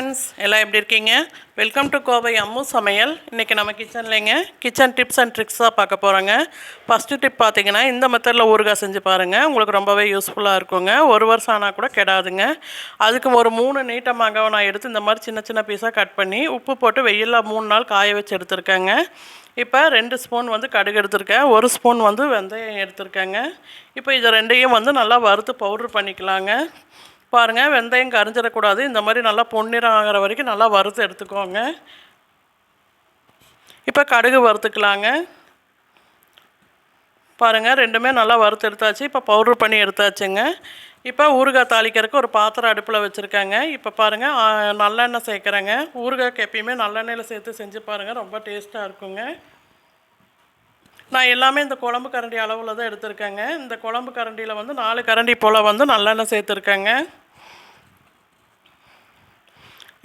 Friends எல்லாம் எப்படி இருக்கீங்க? வெல்கம் டு கோவை அம்மு சமையல். இன்றைக்கி நம்ம கிச்சன்லேங்க கிச்சன் டிப்ஸ் அண்ட் ட்ரிக்ஸ் தான் பார்க்க போகிறோங்க ஃபஸ்ட்டு டிப் பார்த்தீங்கன்னா இந்த மெத்தடில் ஊறுகாய் செஞ்சு பாருங்கள் உங்களுக்கு ரொம்பவே யூஸ்ஃபுல்லாக இருக்குங்க. ஒரு வருஷம் ஆனால் கூட கெடாதுங்க. அதுக்கு ஒரு மூணு நீட்ட மாங்காவை நான் எடுத்து இந்த மாதிரி சின்ன சின்ன பீஸாக கட் பண்ணி உப்பு போட்டு வெயிலில் மூணு நாள் காய வச்சு எடுத்திருக்கேங்க. இப்போ ரெண்டு ஸ்பூன் வந்து கடுகு எடுத்திருக்கேன். ஒரு ஸ்பூன் வந்து வெந்தயம் எடுத்திருக்கேங்க. இப்போ இதை ரெண்டையும் வந்து நல்லா வறுத்து பவுட்ரு பண்ணிக்கலாங்க. பாருங்கள் வெந்தயம் கரைஞ்சிடக்கூடாது. இந்த மாதிரி நல்லா பொன்னிறம் ஆகிற வரைக்கும் நல்லா வறுத்து எடுத்துக்கோங்க. இப்போ கடுகு வறுத்துக்கலாங்க. பாருங்கள் ரெண்டுமே நல்லா வறுத்து எடுத்தாச்சு. இப்போ பவுட்ரு பண்ணி எடுத்தாச்சுங்க. இப்போ ஊறுகாய் தாளிக்கிறதுக்கு ஒரு பாத்திரம் அடுப்பில் வச்சுருக்காங்க. இப்போ பாருங்கள் நல்லெண்ணெய் சேர்க்குறேங்க. ஊறுகாய்க்கு எப்பயுமே நல்லெண்ணெயில் சேர்த்து செஞ்சு பாருங்கள் ரொம்ப டேஸ்ட்டாக இருக்குங்க. நான் எல்லாமே இந்த குழம்பு கரண்டி அளவில் தான் எடுத்திருக்கேங்க. இந்த குழம்பு கரண்டியில் வந்து நாலு கரண்டி போல் வந்து நல்லெண்ணெய் சேர்த்துருக்கேங்க.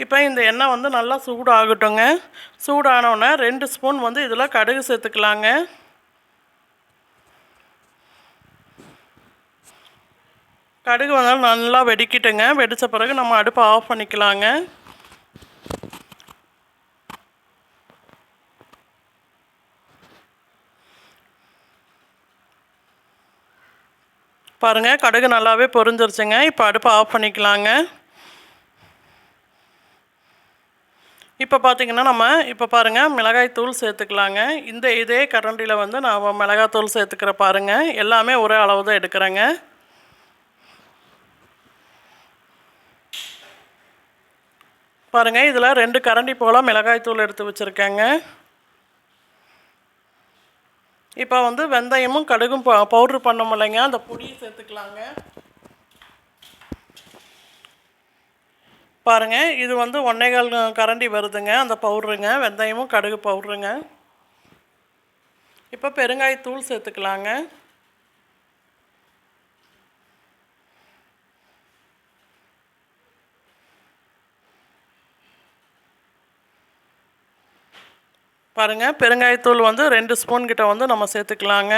இப்போ இந்த எண்ணெய் வந்து நல்லா சூடாகட்டுங்க. சூடானோடனே ரெண்டு ஸ்பூன் வந்து இதில் கடுகு சேர்த்துக்கலாங்க. கடுகு வந்து நல்லா வெடிக்கிட்டுங்க. வெடித்த பிறகு நம்ம அடுப்பை ஆஃப் பண்ணிக்கலாங்க. பாருங்கள் கடுகு நல்லாவே பொரிஞ்சிருச்சுங்க. இப்போ அடுப்பை ஆஃப் பண்ணிக்கலாங்க. இப்போ பார்த்தீங்கன்னா நம்ம இப்போ பாருங்கள் மிளகாய் தூள் சேர்த்துக்கலாங்க. இந்த இதே கரண்டியில் வந்து நான் மிளகாய் தூள் சேர்த்துக்கிற பாருங்கள் எல்லாமே ஒரே அளவு தான் எடுக்கிறேங்க. பாருங்கள் இதில் ரெண்டு கரண்டி போல் மிளகாய் தூள் எடுத்து வச்சுருக்கேங்க. இப்போ வந்து வெந்தயமும் கடுகும் பவுட்ரு பண்ண முடியலைங்க அந்த பொடியை சேர்த்துக்கலாங்க. பாருங்க இது வந்து ஒன்னேகால் கரண்டி வருதுங்க அந்த பவுட்ருங்க வெந்தயமும் கடுகு பவுட்ருங்க. இப்போ பெருங்காயத்தூள் சேர்த்துக்கலாங்க. பாருங்கள் பெருங்காயத்தூள் வந்து ரெண்டு ஸ்பூன் கிட்ட வந்து நம்ம சேர்த்துக்கலாங்க.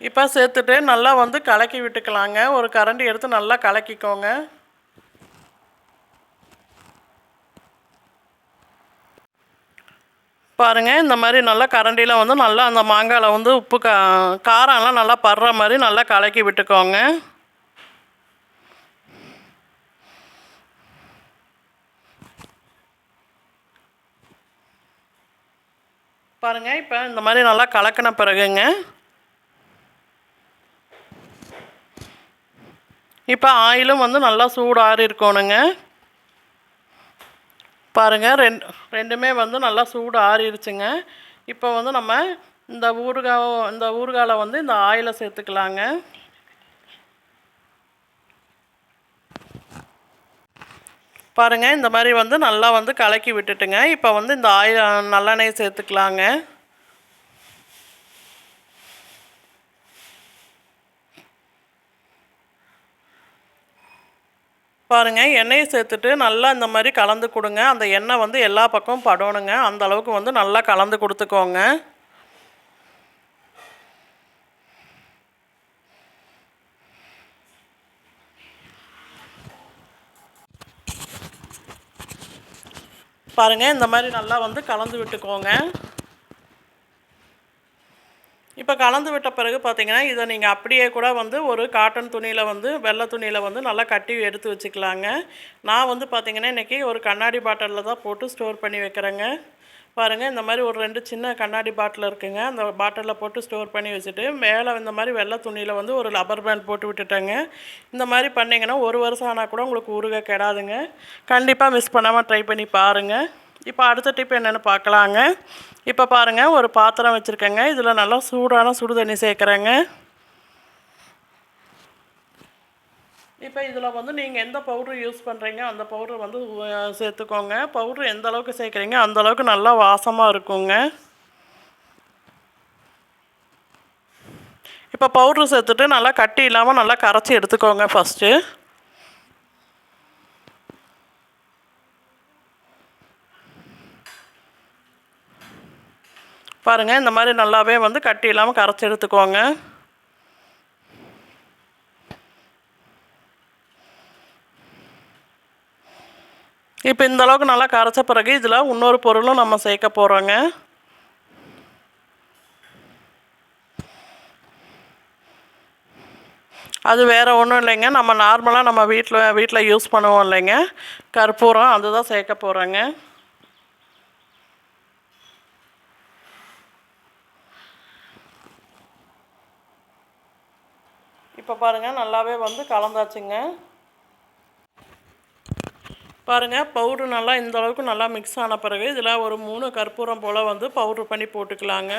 இப்போ சேர்த்துட்டு நல்லா வந்து கலக்கி விட்டுக்கலாங்க. ஒரு கரண்டி எடுத்து நல்லா கலக்கிக்கோங்க. பாருங்கள் இந்த மாதிரி நல்லா கரண்டியில் வந்து நல்லா அந்த மாங்காயில் வந்து உப்பு கா காரம்லாம் நல்லா படுற மாதிரி நல்லா கலக்கி விட்டுக்கோங்க. பாருங்கள் இப்போ இந்த மாதிரி நல்லா கலக்கின பிறகுங்க. இப்போ ஆயிலும் வந்து நல்லா சூடாக இருக்கணுங்க. பாருங்கள் ரெண்டு ரெண்டுமே வந்து நல்லா சூடு ஆறிடுச்சுங்க இப்போ வந்து நம்ம இந்த ஊறுகாய் இந்த ஊறுகாயில் வந்து இந்த ஆயிலை சேர்த்துக்கலாங்க. பாருங்கள் இந்த மாதிரி வந்து நல்லா வந்து கலக்கி விட்டுட்டுங்க. இப்போ வந்து இந்த ஆயில் நல்லெண்ணெய் சேர்த்துக்கலாங்க. பாருங்கள் எண்ணெயை சேர்த்துட்டு நல்லா இந்த மாதிரி கலந்து கொடுங்க. அந்த எண்ணெய் வந்து எல்லா பக்கமும் படணுங்க. அந்த அளவுக்கு வந்து நல்லா கலந்து கொடுத்துக்கோங்க. பாருங்கள் இந்த மாதிரி நல்லா வந்து கலந்து விட்டுக்கோங்க இப்போ கலந்து விட்ட பிறகு பார்த்திங்கன்னா இதை நீங்கள் அப்படியே கூட வந்து ஒரு காட்டன் துணியில் வந்து வெள்ளை துணியில் வந்து நல்லா கட்டி எடுத்து வச்சுக்கலாங்க. நான் வந்து பார்த்தீங்கன்னா இன்றைக்கி ஒரு கண்ணாடி பாட்டிலில் தான் போட்டு ஸ்டோர் பண்ணி வைக்கிறேங்க. பாருங்கள் இந்த மாதிரி ஒரு ரெண்டு சின்ன கண்ணாடி பாட்டில் இருக்குங்க. அந்த பாட்டிலில் போட்டு ஸ்டோர் பண்ணி வச்சுட்டு மேலே இந்த மாதிரி வெள்ளை துணியில் வந்து ஒரு லப்பர் பேண்ட் போட்டு விட்டுட்டேங்க. இந்த மாதிரி பண்ணிங்கன்னா ஒரு வருஷம் ஆனால் கூட உங்களுக்கு உருக கெடாதுங்க. கண்டிப்பாக மிஸ் பண்ணாமல் ட்ரை பண்ணி பாருங்கள் இப்போ அடுத்த டிப் என்னென்னு பார்க்கலாங்க. இப்போ பாருங்கள் ஒரு பாத்திரம் வச்சுருக்கேங்க. இதில் நல்லா சூடான சுடு தண்ணி சேர்க்குறேங்க. இப்போ இதில் வந்து நீங்கள் எந்த பவுட்ரு யூஸ் பண்ணுறீங்க அந்த பவுட்ரு வந்து சேர்த்துக்கோங்க. பவுட்ரு எந்த அளவுக்கு சேர்க்குறீங்க அந்த அளவுக்கு நல்லா வாசமாக இருக்குங்க. இப்போ பவுட்ரு சேர்த்துட்டு நல்லா கட்டி இல்லாமல் நல்லா கரைச்சி எடுத்துக்கோங்க ஃபஸ்ட்டு பாருங்கள் இந்த மாதிரி நல்லாவே வந்து கட்டி இல்லாமல் கரைச்சி எடுத்துக்கோங்க. இப்போ இந்த அளவுக்கு நல்லா கரைச்ச பிறகு இதில் இன்னொரு பொருளும் நம்ம சேர்க்க போகிறோங்க அது வேறு ஒன்றும் இல்லைங்க. நம்ம நார்மலாக நம்ம வீட்டில் வீட்டில் யூஸ் பண்ணுவோம் இல்லைங்க. கற்பூரம் அதுதான் சேர்க்க போகிறோங்க இப்போ பாருங்கள் நல்லாவே வந்து கலந்தாச்சுங்க. பாருங்கள் பவுட்ரு நல்லா இந்த அளவுக்கு நல்லா மிக்ஸ் ஆன பிறகு இதில் ஒரு மூணு கற்பூரம் போல் வந்து பவுட்ரு பண்ணி போட்டுக்கலாங்க.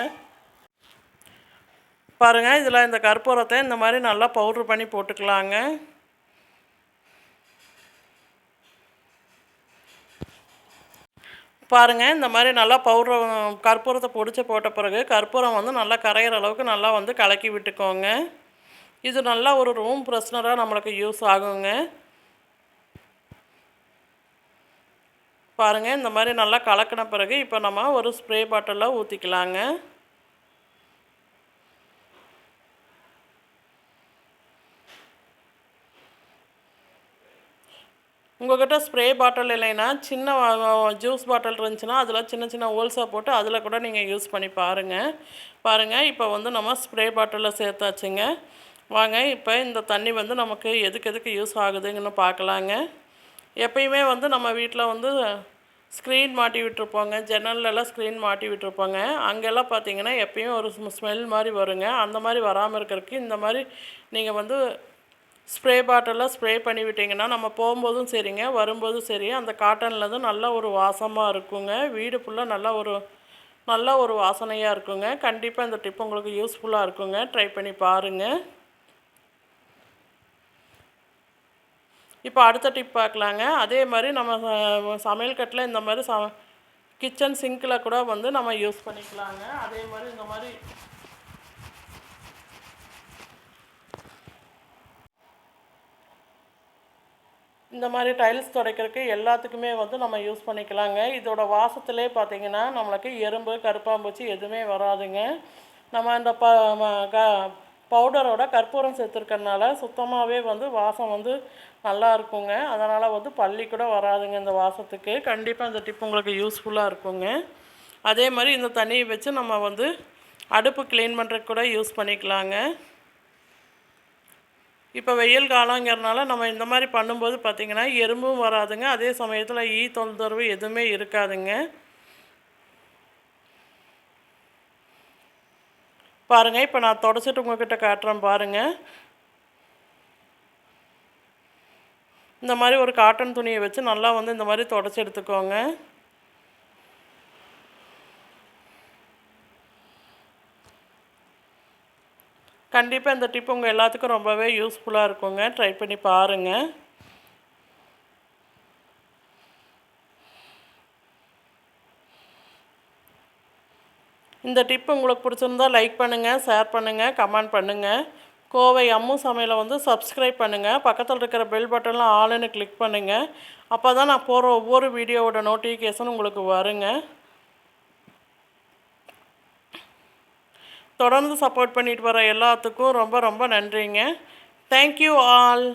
பாருங்கள் இதில் இந்த கற்பூரத்தை இந்த மாதிரி நல்லா பவுட்ரு பண்ணி போட்டுக்கலாங்க. பாருங்கள் இந்த மாதிரி நல்லா பவுட்ரு கற்பூரத்தை பொடிச்சு போட்ட பிறகு கற்பூரம் வந்து நல்லா கரையிற அளவுக்கு நல்லா வந்து கலக்கி விட்டுக்கோங்க. இது நல்லா ஒரு ரூம் ஃப்ரெஷ்னராக நம்மளுக்கு யூஸ் ஆகுங்க. பாருங்கள் இந்த மாதிரி நல்லா கலக்கின பிறகு இப்போ நம்ம ஒரு ஸ்ப்ரே பாட்டிலில் ஊற்றிக்கலாங்க உங்கள்கிட்ட ஸ்ப்ரே பாட்டில் இல்லைன்னா சின்ன ஜூஸ் பாட்டில் இருந்துச்சுன்னா அதில் சின்ன சின்ன ஹோல்ஸாக போட்டு அதில் கூட நீங்கள் யூஸ் பண்ணி பாருங்கள் பாருங்கள் இப்போ வந்து நம்ம ஸ்ப்ரே பாட்டிலில் சேர்த்தாச்சுங்க. வாங்க இப்போ இந்த தண்ணி வந்து நமக்கு எதுக்கு எதுக்கு யூஸ் ஆகுதுங்கன்னு பார்க்கலாங்க. எப்பயுமே வந்து நம்ம வீட்டில் வந்து ஸ்க்ரீன் மாட்டி விட்டுருப்போங்க. ஜன்னல்லலாம் ஸ்க்ரீன் மாட்டி விட்டுருப்போங்க. அங்கெல்லாம் பார்த்தீங்கன்னா எப்பயும் ஒரு ஸ்மெல் மாதிரி வருங்க. அந்த மாதிரி வராமல் இருக்கிறதுக்கு இந்த மாதிரி நீங்கள் வந்து ஸ்ப்ரே பாட்டிலில் ஸ்ப்ரே பண்ணி விட்டிங்கன்னா நம்ம போகும்போதும் சரிங்க வரும்போதும் சரி. அந்த காட்டனில் தான் நல்ல ஒரு வாசமாக இருக்குங்க. வீடு ஃபுல்லாக நல்லா ஒரு நல்ல ஒரு வாசனையாக இருக்குங்க. கண்டிப்பாக இந்த டிப் உங்களுக்கு யூஸ்ஃபுல்லாக இருக்குங்க. ட்ரை பண்ணி பாருங்கள் இப்போ அடுத்த டிப் பார்க்கலாங்க. அதே மாதிரி நம்ம சமையல் கட்டில் இந்த மாதிரி ச கிச்சன் சிங்கில் கூட வந்து நம்ம யூஸ் பண்ணிக்கலாங்க. அதே மாதிரி இந்த மாதிரி இந்த மாதிரி டைல்ஸ் துடைக்கிறதுக்கு எல்லாத்துக்குமே வந்து நம்ம யூஸ் பண்ணிக்கலாங்க. இதோட வாசத்துலேயே பார்த்திங்கன்னா நம்மளுக்கு எறும்பு கருப்பாம்பூச்சி எதுவுமே வராதுங்க. நம்ம இந்த ப க பவுடரோட கற்பூரம் சேர்த்துருக்கறனால சுத்தமாகவே வந்து வாசம் வந்து நல்லா இருக்குங்க அதனால் வந்து பள்ளி கூட வராதுங்க இந்த வாசத்துக்கு. கண்டிப்பாக இந்த டிப் உங்களுக்கு யூஸ்ஃபுல்லாக இருக்குங்க. அதே மாதிரி இந்த தண்ணியை வச்சு நம்ம வந்து அடுப்பு க்ளீன் பண்ணுறதுக்கு கூட யூஸ் பண்ணிக்கலாங்க. இப்போ வெயில் காலங்கிறனால நம்ம இந்த மாதிரி பண்ணும்போது பார்த்திங்கன்னா எறும்பும் வராதுங்க. அதே சமயத்தில் ஈ தொந்தரவு எதுவுமே இருக்காதுங்க. பாருங்கள் இப்போ நான் தொடச்சிட்டு உங்ககிட்ட காட்டுறேன் பாருங்கள் இந்த மாதிரி ஒரு காட்டன் துணியை வச்சு நல்லா வந்து இந்த மாதிரி தொடச்சி எடுத்துக்கோங்க. கண்டிப்பாக இந்த டிப் உங்கள் எல்லாத்துக்கும் ரொம்பவே யூஸ்ஃபுல்லாக இருக்குங்க. ட்ரை பண்ணி பாருங்கள் இந்த டிப் உங்களுக்கு பிடிச்சிருந்தா லைக் பண்ணுங்கள் ஷேர் பண்ணுங்கள் கமெண்ட் பண்ணுங்கள் கோவை அம்மு சமையலை வந்து சப்ஸ்கிரைப் பண்ணுங்கள் பக்கத்தில் இருக்கிற பெல் பட்டனில் ஆளுன்னு கிளிக் பண்ணுங்கள் அப்போ தான் நான் போகிற ஒவ்வொரு வீடியோவோட நோட்டிஃபிகேஷன் உங்களுக்கு வருங்க. தொடர்ந்து சப்போர்ட் பண்ணிட்டு வர எல்லாத்துக்கும் ரொம்ப ரொம்ப நன்றிங்க. Thank you all